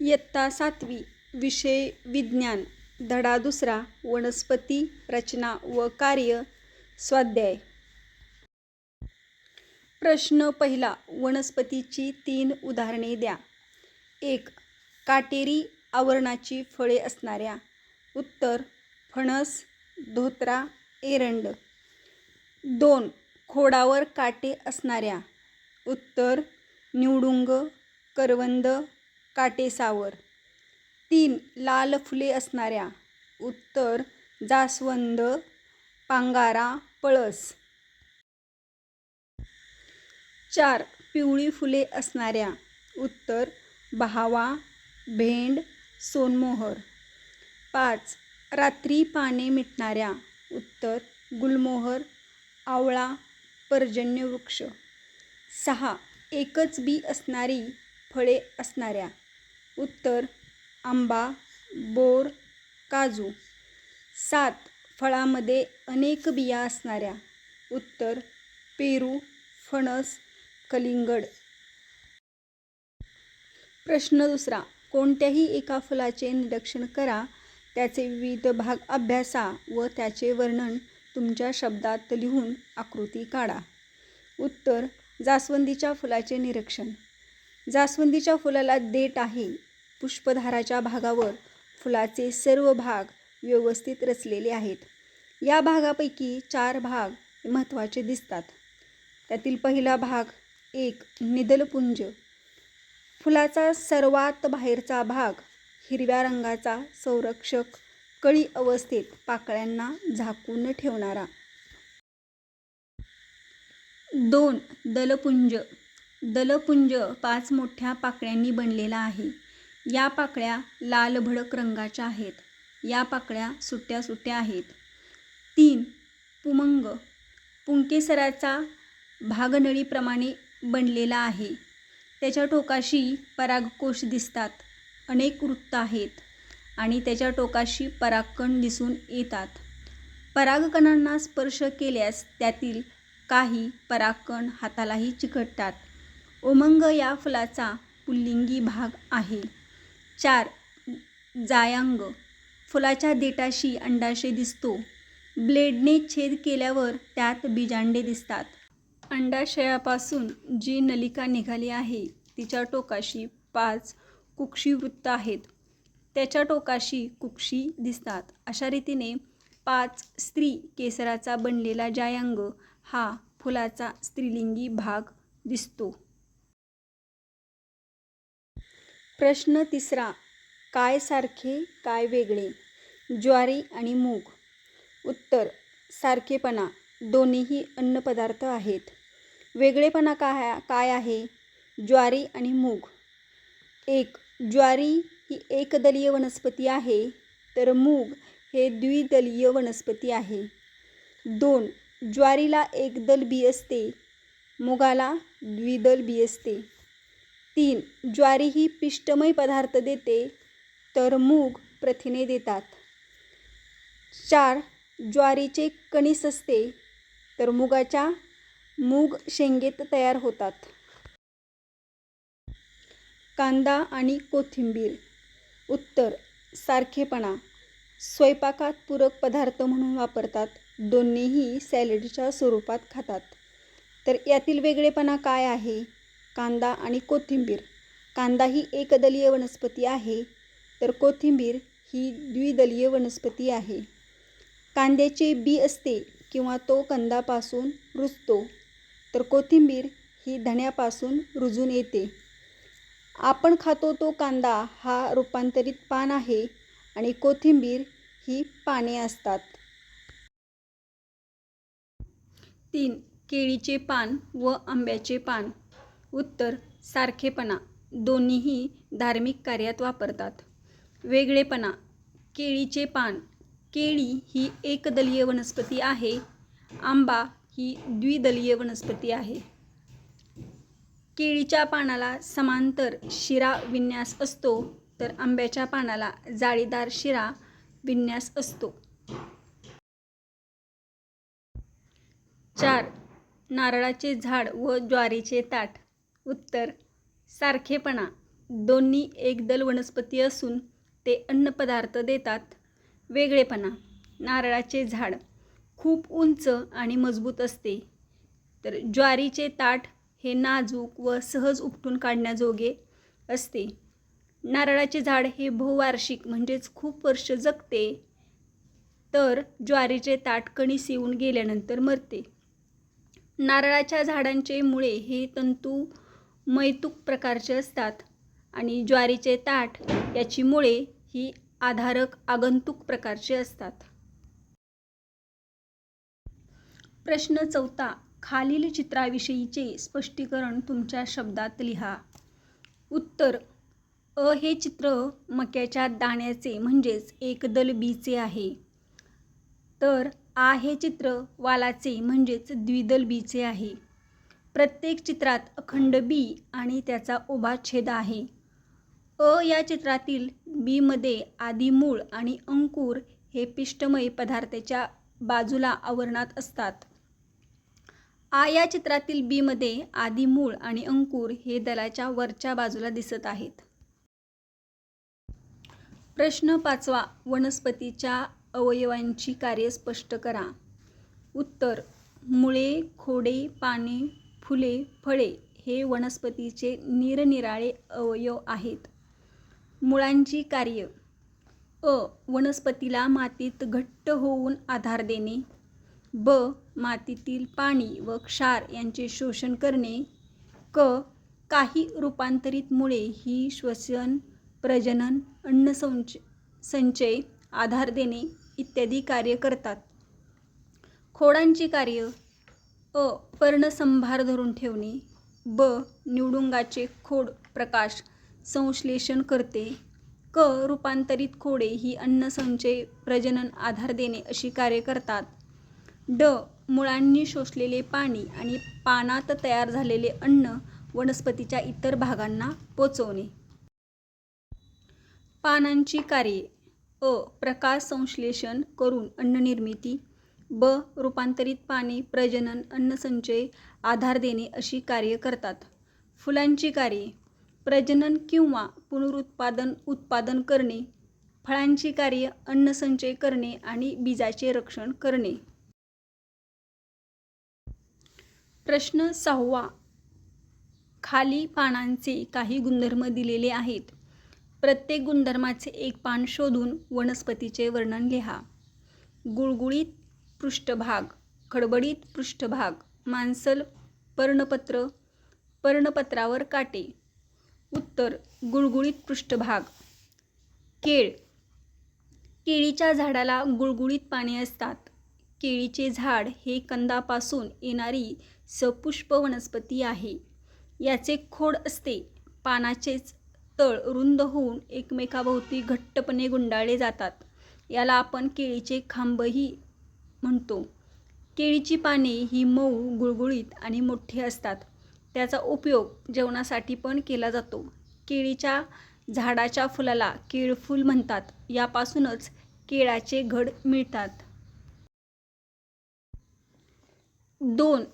इयत्ता सातवी विषय विज्ञान धडा दुसरा वनस्पती रचना व कार्य स्वाध्याय. प्रश्न पहिला वनस्पतीची तीन उदाहरणे द्या. एक काटेरी आवरणाची फळे असणाऱ्या. उत्तर फणस धोत्रा एरंड. दोन खोडावर काटे असणाऱ्या. उत्तर निवडुंग करवंद काटेसावर तीन लाल फुले असणाऱ्या. उत्तर जास्वंद पांगारा पळस. चार पिवळी फुले असणाऱ्या. उत्तर बहावा भेंड सोनमोहर. पाच रात्री पाने मिटणाऱ्या. उत्तर गुलमोहर आवळा पर्जन्यवृक्ष. सहा एकच बी असणारी फळे असणाऱ्या. उत्तर आंबा बोर काजू. सात फळामध्ये अनेक बिया असणाऱ्या. उत्तर पेरू फणस कलिंगड. प्रश्न दुसरा कोणत्याही एका फुलाचे निरीक्षण करा त्याचे विविध भाग अभ्यासा व त्याचे वर्णन तुमच्या शब्दात लिहून आकृती काढा. उत्तर जास्वंदीच्या फुलाचे निरीक्षण. जास्वंदीच्या फुलाला देठ आहे. पुष्पधाराच्या भागावर फुलाचे सर्व भाग व्यवस्थित रचलेले आहेत. या भागापैकी चार भाग महत्त्वाचे दिसतात. त्यातील पहिला भाग एक निदलपुंज. फुलाचा सर्वात बाहेरचा भाग हिरव्या रंगाचा संरक्षक कळी अवस्थेत पाकळ्यांना झाकून ठेवणारा. दोन दलपुंज. दलपुंज पाच मोठ्या पाकळ्यांनी बनलेला आहे. या पाकळ्या लाल भडक रंगाच्या आहेत. या पाकळ्या सुट्या सुट्या आहेत. तीन पुमंग. पुंकेसराचा भागनळीप्रमाणे बनलेला आहे. त्याच्या टोकाशी परागकोश दिसतात. अनेक वृत्त आहेत आणि त्याच्या टोकाशी परागकण दिसून येतात. परागकणांना स्पर्श केल्यास त्यातील काही परागकण हातालाही चिकटतात. उमंग या फुलाचा पुल्लिंगी भाग आहे. चार जायांग. फुलाच्या देठाशी अंडाशय दिसतो. ब्लेडने छेद केल्यावर त्यात बीजांडे दिसतात. अंडाशयापासून जी नलिका निघाली आहे तिच्या टोकाशी पाच कुक्षी वृत्त आहेत. त्याच्या टोकाशी कुक्षी दिसतात. अशा रीतीने पाच स्त्री केसराचा बनलेला जायांग हा फुलाचा स्त्रीलिंगी भाग दिसतो. प्रश्न तिसरा काय सारखे काय वेगळे? ज्वारी आणि मूग. उत्तर सारखेपणा. दोन्हीही अन्नपदार्थ आहेत. वेगळेपणा काय काय आहे? ज्वारी आणि मूग. एक ज्वारी ही एकदलीय वनस्पती आहे तर मूग हे द्विदलीय वनस्पती आहे. दोन ज्वारीला एकदल बी असते मुगाला द्विदल बी असते. तीन ज्वारी ही पिष्टमय पदार्थ देते तर मूग प्रथिने देतात. चार ज्वारीचे कणीस असते तर मुगाच्या मूग शेंगेत तयार होतात. कांदा आणि कोथिंबीर. उत्तर सारखेपणा. स्वयंपाकात पूरक पदार्थ म्हणून वापरतात दोन्हीही सॅलडच्या स्वरूपात खातात. तर यातील वेगळेपणा काय आहे? कांदा आणि कोथिंबीर. कांदा ही एकदलीय वनस्पती आहे तर कोथिंबीर ही द्विदलीय वनस्पती आहे. कांद्याचे बी असते किंवा तो कंदापासून रुजतो तर कोथिंबीर ही धण्यापासून रुजून येते. आपण खातो तो कांदा हा रूपांतरित पान आहे आणि कोथिंबीर ही पाने असतात. तीन केळीचे पान व आंब्याचे पान. उत्तर सारखेपणा. दोन्हीही धार्मिक कार्यात वापरतात. वेगळेपणा. केळीचे पान. केळी ही एकदलीय वनस्पती आहे. आंबा ही द्विदलीय वनस्पती आहे. केळीच्या पानाला समांतर शिरा विन्यास असतो तर आंब्याच्या पानाला जाळीदार शिरा विन्यास असतो. चार. नारळाचे झाड व ज्वारीचे ताट. उत्तर. सारखेपणा. दोन्ही एकदल वनस्पती असून ते अन्नपदार्थ देतात. वेगळेपणा. नारळाचे झाड खूप उंच आणि मजबूत असते. तर ज्वारीचे ताट हे नाजूक व सहज उपटून काढण्याजोगे असते. नारळाचे झाड हे बहुवार्षिक म्हणजेच खूप वर्ष जगते. तर ज्वारीचे ताट कणीस येऊन गेल्यानंतर मरते. नारळाच्या झाडांचे मुळे हे तंतू मैतुक प्रकारचे असतात आणि ज्वारीचे ताट याची मुळे ही आधारक आगंतुक प्रकारचे असतात. प्रश्न चौथा खालील चित्राविषयीचे स्पष्टीकरण तुमच्या शब्दात लिहा. उत्तर अ हे चित्र मक्याच्या दाण्याचे म्हणजेच एकदल बीचे आहे. तर आ हे चित्र वालाचे म्हणजेच द्विदल बीचे आहे. प्रत्येक चित्रात अखंड बी आणि त्याचा उभा छेद आहे. अ या चित्रातील बीमध्ये आधी मूळ आणि अंकुर हे पिष्टमय पदार्थाच्या बाजूला आवरणात असतात. आ या चित्रातील बीमध्ये आधी मूळ आणि अंकुर हे दलाच्या वरच्या बाजूला दिसत आहेत. प्रश्न पाचवा वनस्पतीच्या अवयवांची कार्य स्पष्ट करा. उत्तर मुळे खोडे पाने फुले फळे हे वनस्पतीचे निरनिराळे अवयव आहेत. मुळांची कार्य. अ. वनस्पतीला मातीत घट्ट होऊन आधार देणे. ब. मातीतील पाणी व क्षार यांचे शोषण करणे. क. काही रूपांतरित मुळे ही श्वसन प्रजनन अन्नसंच संचय आधार देणे इत्यादी कार्य करतात. खोडांची कार्य. अ पर्णसंभार धरून ठेवणे. ब निवडुंगाचे खोड प्रकाश संश्लेषण करते. क रूपांतरित खोडे ही अन्नसंचय प्रजनन आधार देणे अशी कार्य करतात. ड मुळांनी शोषलेले पाणी आणि पानात तयार झालेले अन्न वनस्पतीच्या इतर भागांना पोचवणे. पानांची कार्ये. अ प्रकाश संश्लेषण करून अन्ननिर्मिती ब रूपांतरित पाने प्रजनन अन्नसंचय आधार देणे अशी कार्य करतात. फुलांची कार्ये. प्रजनन किंवा पुनरुत्पादन उत्पादन करणे. फळांची कार्य अन्नसंचय करणे आणि बीजाचे रक्षण करणे. प्रश्न सहावा. खाली पानांचे काही गुणधर्म दिलेले आहेत. प्रत्येक गुणधर्माचे एक पान शोधून वनस्पतीचे वर्णन लिहा. गुळगुळीत पृष्ठभाग खडबडीत पृष्ठभाग मांसल पर्णपत्र पर्णपत्रावर काटे. उत्तर गुळगुळीत पृष्ठभाग. केळ. केळीच्या झाडाला गुळगुळीत पाने असतात. केळीचे झाड हे कंदापासून येणारी सपुष्प वनस्पती आहे. याचे खोड असते. पानाचेच तळ रुंद होऊन एकमेकाभोवती घट्टपणे गुंडाळले जातात. याला आपण केळीचे खांबही म्हणतो. केळीची पाने ही मऊ गुळगुळीत आणि मोठी असतात. त्याचा उपयोग जेवणासाठी पण केला जातो. केळीच्या झाडाच्या फुलाला केळफूल म्हणतात. यापासूनच केळाचे घड मिळतात. दोन.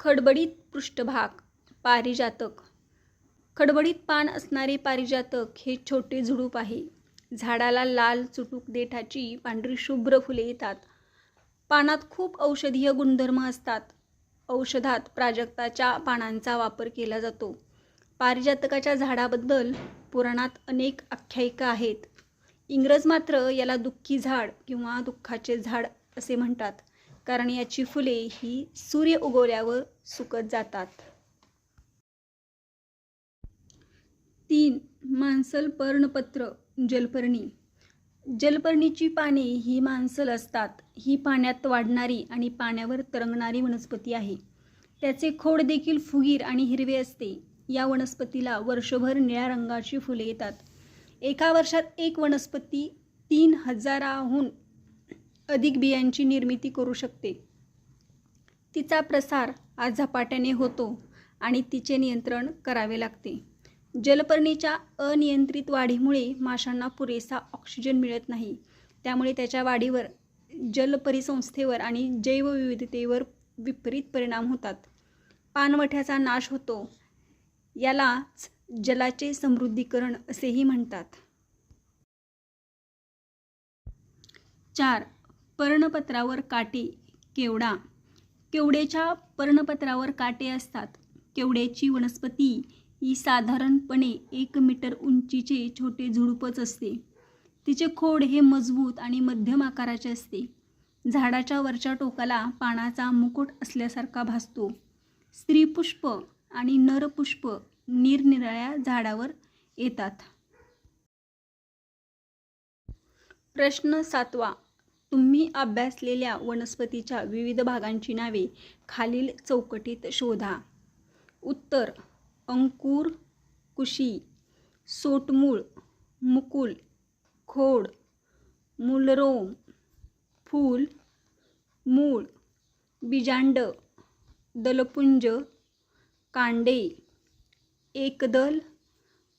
खडबडीत पृष्ठभाग पारिजातक. खडबडीत पान असणारे पारिजातक हे छोटे झुडूप आहे. झाडाला लाल चुटूक देठाची पांढरी शुभ्र फुले येतात. पानात खूप औषधीय गुणधर्म असतात. औषधात प्राजक्ताच्या पानांचा वापर केला जातो. पारिजातकाच्या झाडाबद्दल पुराणात अनेक आख्यायिका आहेत. इंग्रज मात्र याला दुःखी झाड किंवा दुःखाचे झाड असे म्हणतात कारण याची फुले ही सूर्य उगवल्यावर सुकत जातात. तीन मांसल पर्णपत्र जलपर्णी. जलपर्णीची पाने ही मांसल असतात. ही पाण्यात वाढणारी आणि पाण्यावर तरंगणारी वनस्पती आहे. त्याचे खोड देखील फुगीर आणि हिरवे असते. या वनस्पतीला वर्षभर निळ्या रंगाची फुले येतात. एका वर्षात एक वनस्पती तीन हजाराहून अधिक बियांची निर्मिती करू शकते. तिचा प्रसार आज झपाट्याने होतो आणि तिचे नियंत्रण करावे लागते. जलपर्णीच्या अनियंत्रित वाढीमुळे माशांना पुरेसा ऑक्सिजन मिळत नाही. त्यामुळे त्याच्या वाढीवर जलपरिसंस्थेवर आणि जैवविविधतेवर विपरीत परिणाम होतात. पानवठ्याचा नाश होतो. यालाच जलाचे समृद्धीकरण असेही म्हणतात. चार पर्णपत्रावर काटे केवडा. केवड्याच्या पर्णपत्रावर काटे असतात. केवड्याची वनस्पती ही साधारणपणे एक मीटर उंचीचे छोटे झुडूपच असते. तिचे खोड हे मजबूत आणि मध्यम आकाराचे असते. झाडाच्या वरच्या टोकाला पानाचा मुकुट असल्यासारखा भासतो. स्त्रीपुष्प आणि नरपुष्प निरनिराळ्या झाडावर येतात. प्रश्न सातवा. तुम्ही अभ्यासलेल्या वनस्पतीच्या विविध भागांची नावे खालील चौकटीत शोधा. उत्तर. अंकुर कुशी सोटमूळ मुकुल खोड मूलरोम फूल मूळ बीजांड दलपुंज कांडे एकदल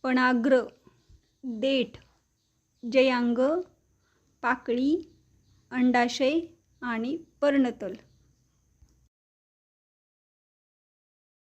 पणाग्र देठ जयांग पाकळी अंडाशय आणि पर्णतल.